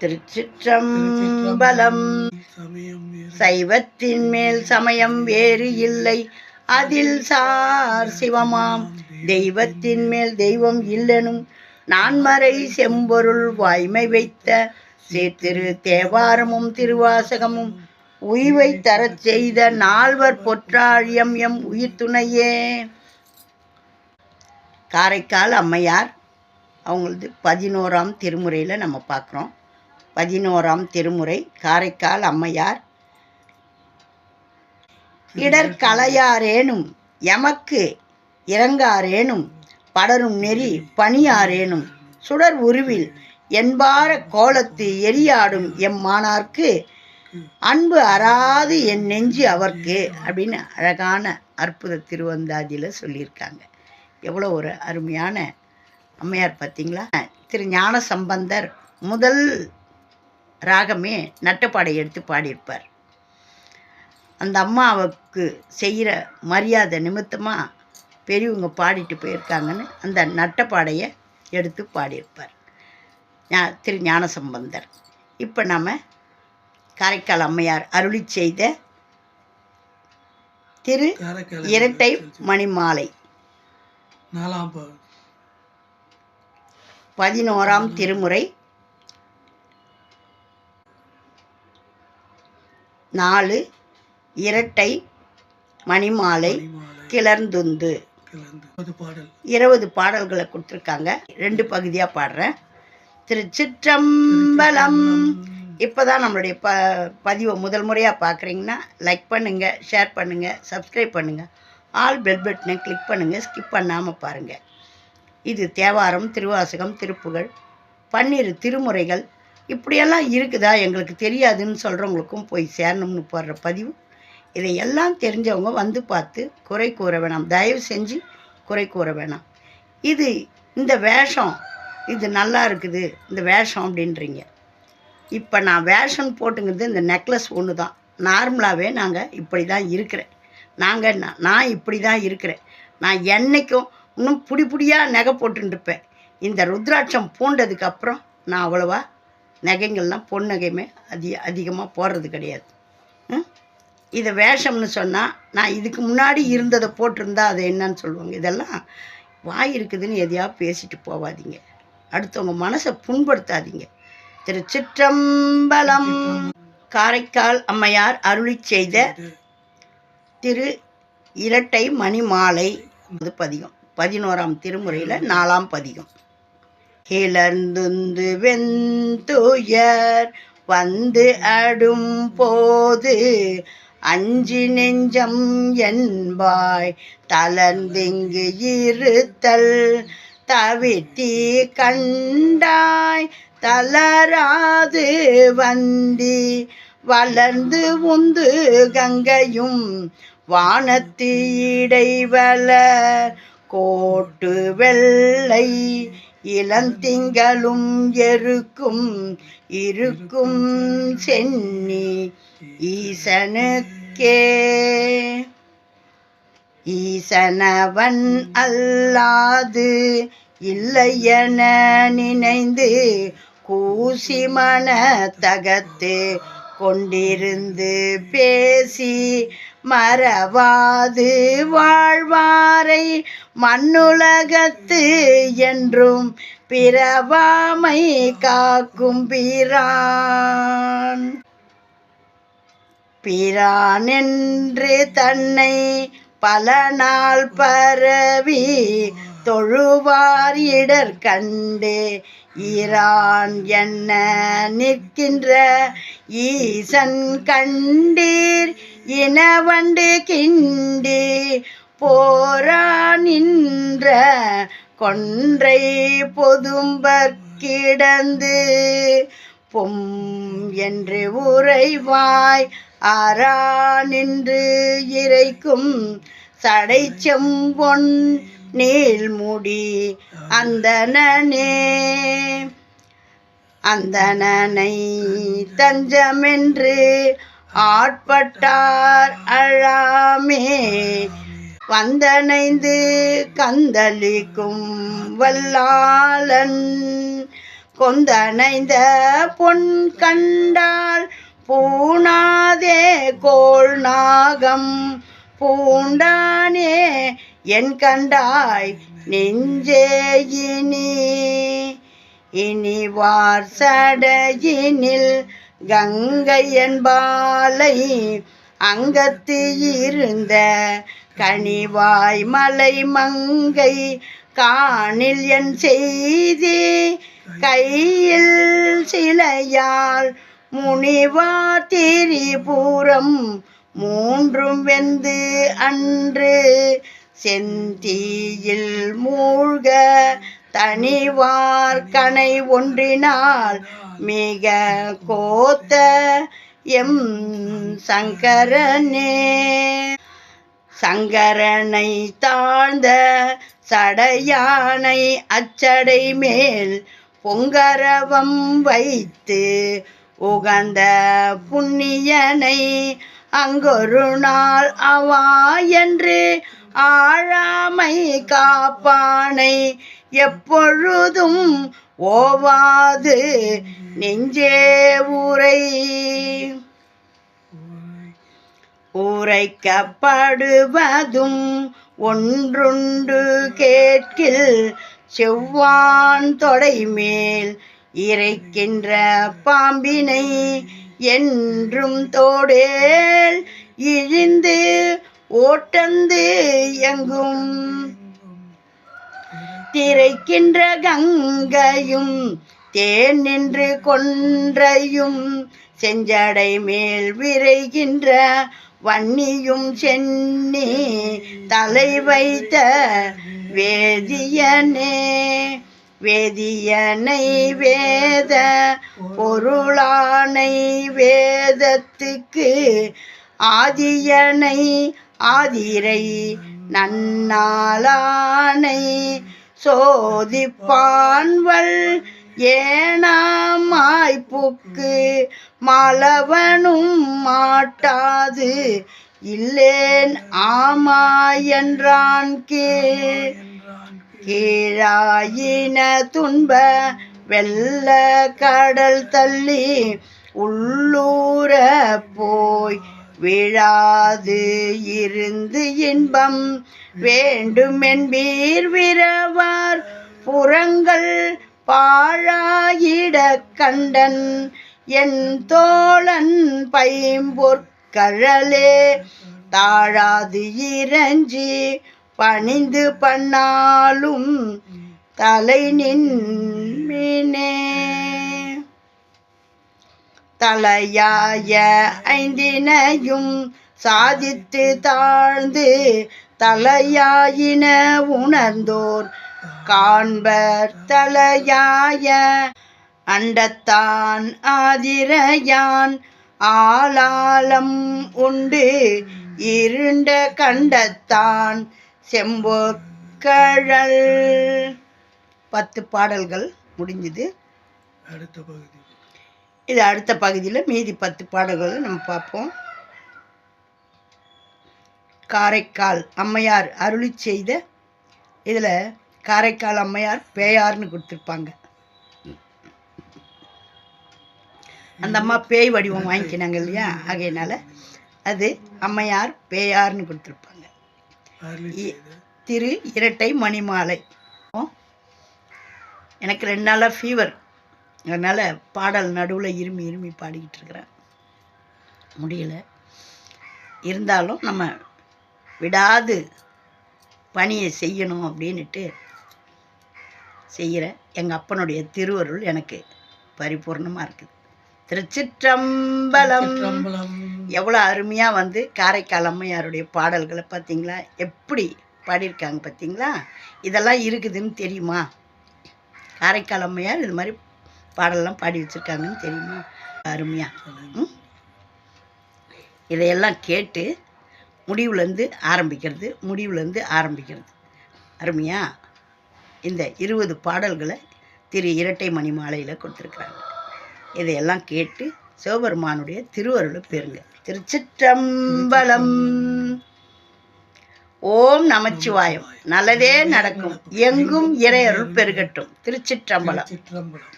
திருச்சிற்றம்பலம். சைவத்தின் மேல் சமயம் வேறு இல்லை. அதில் சார் சிவமாம். தெய்வத்தின் மேல் தெய்வம் இல்லனும் நான்மறை செம்பொருள் வாய்மை வைத்த சீர்திரு தேவாரமும் திருவாசகமும் உய்வை தரச் செய்த நால்வர் பொற்றாழியம் எம் உயிர் துணையே காரைக்கால் அம்மையார் அவங்களது பதினோராம் திருமுறையில் நம்ம பார்க்குறோம் பதினோராம் திருமுறை காரைக்கால் அம்மையார். இடர்கலையாரேனும் எமக்கு இறங்காரேனும் படரும் நெறி பணியாரேனும் சுடர் உருவில் என்பார கோலத்து எரியாடும் எம்மானார்க்கு அன்பு அறாது என் நெஞ்சு அவர்க்கு அப்படின்னு அழகான அற்புத திருவந்தாதியில் சொல்லியிருக்காங்க. எவ்வளோ ஒரு அருமையான அம்மையார் பார்த்தீங்களா? திரு ஞான சம்பந்தர் முதல் ராகமே நட்டப்பாடை எடுத்து பாடியிருப்பார். அந்த அம்மாவுக்கு செய்கிற மரியாதை நிமித்தமாக பெரியவங்க பாடிட்டு போயிருக்காங்கன்னு அந்த நட்டப்பாடையை எடுத்து பாடியிருப்பார். ஞா- திரு ஞானசம்பந்தர். இப்போ நம்ம காரைக்கால் அம்மையார் அருளி செய்த திரு இரட்டை மணிமாலை. பதினோராம் திருமுறை நாலு இரட்டை மணிமாலை கிளர்ந்துந்து. இருபது பாடல்களை கொடுத்துருக்காங்க. ரெண்டு பகுதியாக பாடுறேன். திருச்சிற்றம்பலம். இப்போ தான் நம்மளுடைய ப பதிவை முதல் முறையாக பார்க்குறீங்கன்னா லைக் பண்ணுங்கள் ஷேர் பண்ணுங்கள் சப்ஸ்கிரைப் பண்ணுங்கள் ஆல் பெல் பட்டனை கிளிக் பண்ணுங்கள் ஸ்கிப் பண்ணாமல் பாருங்கள் இது தேவாரம் திருவாசகம் திருப்புகழ் பன்னிரு திருமுறைகள் இப்படியெல்லாம் இருக்குதா? எங்களுக்கு தெரியாதுன்னு சொல்கிறவங்களுக்கும் போய் சேரணும்னு போடுற பதிவு. இதையெல்லாம் தெரிஞ்சவங்க வந்து பார்த்து குறை கூற வேணாம். தயவு செஞ்சு குறை கூற வேணாம். இது இந்த வேஷம் இது நல்லா இருக்குது இந்த வேஷம் அப்படின்றீங்க. இப்போ நான் வேஷம் போட்டுங்கிறது இந்த நெக்லஸ் ஒன்று தான் நார்மலாகவே நாங்கள் இப்படி தான் இருக்கிறேன். நாங்கள் நான் நான் இப்படி தான் இருக்கிறேன். நான் என்னைக்கும் இன்னும் புடி புடியாக நகை போட்டுன்னு இருப்பேன். இந்த ருத்ராட்சம் பூண்டதுக்கப்புறம் நான் அவ்வளோவா நகைங்கள்லாம் பொன் நகையுமே அதி அதிகமாக போடுறது கிடையாது. இதை வேஷம்னு சொன்னால் நான் இதுக்கு முன்னாடி இருந்ததை போட்டிருந்தா அது என்னன்னு சொல்லுவாங்க. இதெல்லாம் வாய் இருக்குதுன்னு எதையாவது பேசிட்டு போவாதீங்க. அடுத்தவங்க மனசை புண்படுத்தாதீங்க. திரு சிற்றம்பலம் காரைக்கால் அம்மையார் அருளி செய்த திரு இரட்டை மணிமாலை அது பதிகம். பதினோராம் திருமுறையில் நாலாம் பதிகம். கிளர்ந்துந்து வெந்துயர் வந்து அடும் போது அஞ்சு நெஞ்சம் என்பாய் தளர்ந்திங்கு இருத்தல் தவித்தி கண்டாய் தளராது வந்தி வளர்ந்து உந்து கங்கையும் வானத்து இடைவளர் கோட்டு வெள்ளை இளந்திங்களும் எருக்கும் இருக்கும் சென்னி ஈசனுக்கே. ஈசனவன் அல்லாது இல்லையென நினைந்து கூசி மன தகத்து கொண்டிருந்து பேசி மறவாது வாழ்வாரை மண்ணுலகத்து என்றும் பிறவாமை காக்கும் பிரான். பிரான் என்று தன்னை பல நாள் பரவி தொழுவார் இடர் கண்டு ஈரான் என்ன நிற்கின்ற? ஈசன் கண்டீர் இனவண்டு கிண்டி போரா நின்ற கொன்றை பொதும்பற் கிடந்து பொம் என்று உறைவாய் ஆரா நின்று இறைக்கும் சடை செம்பொன் நீள்முடி அந்தனனே அந்தணனை. தஞ்சமென்று ஆட்பட்டார் அழாமே. வந்தனைந்து கந்தளிக்கும் வல்லாளன். கொந்தனைந்த பொன் கண்டால் பூணாதே கோள் நாகம். பூண்டானே என் கண்டாய் நெஞ்சே இனி இனி வார் சடையினில் கங்கை என்பாலை அங்கத்து இருந்த கனிவாய் மலை மங்கை காணில் என் செய்தி கையில் சிலையால் முனிவா திரிபுரம் மூன்றும் வெந்து அன்று செந்தியில் மூழ்க தனிவார் கனை ஒன்றினால் மிக கோத்த எம் சங்கரனே. சங்கரனை தாழ்ந்த சடையானை அச்சடை மேல் பொங்கரவம் வைத்து உகந்த புண்ணியனை அங்கொரு நாள் அவா என்று ஆழாமை காப்பானை எப்பொழுதும் ஓவாது நெஞ்சே உரை உரைக்கப்படுவதும் ஒன்றுண்டு கேட்கில் செவ்வான் தொடை மேல் இறைக்கின்ற பாம்பினை என்றும் தோடேல் இழிந்து ஓட்டந்து எங்கும் திரைக்கின்ற கங்கையும் தேன் நின்று கொன்றையும் செஞ்சடை மேல் விரைகின்ற வன்னியும் சென்னி தலை வைத்த வேதியனே. வேதியனை வேத பொருளானை வேதத்துக்கு ஆதியனை ஆதிரை நன்னாளானை சோதிப்பான்வள் ஏனாமாய்ப்புக்கு மலவனும் மாட்டாது. இல்லேன் ஆமா என்றான் கீழ் கீழாயின துன்ப வெள்ள கடல் தள்ளி உள்ளூர போய் விழாது இருந்து இன்பம் வேண்டுமென்பீர் விரவார் புறங்கள் பாழாயிட கண்டன் என் தோழன் பைம்பொற்கழலே தாழாது இறஞ்சி பணிந்து பண்ணாலும் தலை நின்மினே தலையாய ஐந்தினையும் சாதித்து தாழ்ந்து தலையாயின உணர்ந்தோர் காண்பர் தலையாய அண்டத்தான் ஆதிரையான் ஆளாலம் உண்டு. இருண்ட கண்டத்தான் செம்பொற்கழல். பத்து பாடல்கள் முடிஞ்சது. அடுத்த பகுதி. இது அடுத்த பகுதியில் மீதி பத்து பாடல்களை நம்ம பார்ப்போம். காரைக்கால் அம்மையார் அருளி செய்த இதில் காரைக்கால் அம்மையார் பேயார்னு கொடுத்துருப்பாங்க. அந்த அம்மா பேய் வடிவம் வாங்கிக்கினாங்க இல்லையா? ஆகையினால அது அம்மையார் பேயார்னு கொடுத்துருப்பாங்க. திரு இரட்டை மணிமாலை. எனக்கு ரெண்டு நாளாக ஃபீவர் அதனால் பாடல் நடுவில் இருமி இருமி பாடிக்கிட்டு இருக்கிறேன். முடியல. இருந்தாலும் நம்ம விடாது பணியை செய்யணும் அப்படின்னுட்டு செய்கிறேன். எங்கள் அப்பனுடைய திருவருள் எனக்கு பரிபூர்ணமாக இருக்குது. திருச்சிற்றம்பலம். சிற்றம்பலம் எவ்வளோ அருமையாக வந்து காரைக்கால் அம்மையாருடைய பாடல்களை பார்த்தீங்களா எப்படி பாடியிருக்காங்க பார்த்தீங்களா இதெல்லாம் இருக்குதுன்னு தெரியுமா? காரைக்கால் அம்மையார் இது மாதிரி பாடல்லாம் பாடி வச்சுருக்காங்கன்னு தெரியுமா? அருமையாக இதையெல்லாம் கேட்டு முடிவுலேருந்து ஆரம்பிக்கிறது முடிவுலேருந்து ஆரம்பிக்கிறது. அருமையா? இந்த இருபது பாடல்களை திரு இரட்டை மணி மாலையில் கொடுத்துருக்குறாங்க. இதையெல்லாம் கேட்டு சிவபெருமானுடைய திருவருளை பெறுங்க. திருச்சிற்றம்பலம். ஓம் நமச்சிவாயம். நல்லதே நடக்கும். எங்கும் இறையருள் பெருகட்டும். திருச்சிற்றம்பலம். சிற்றம்பலம்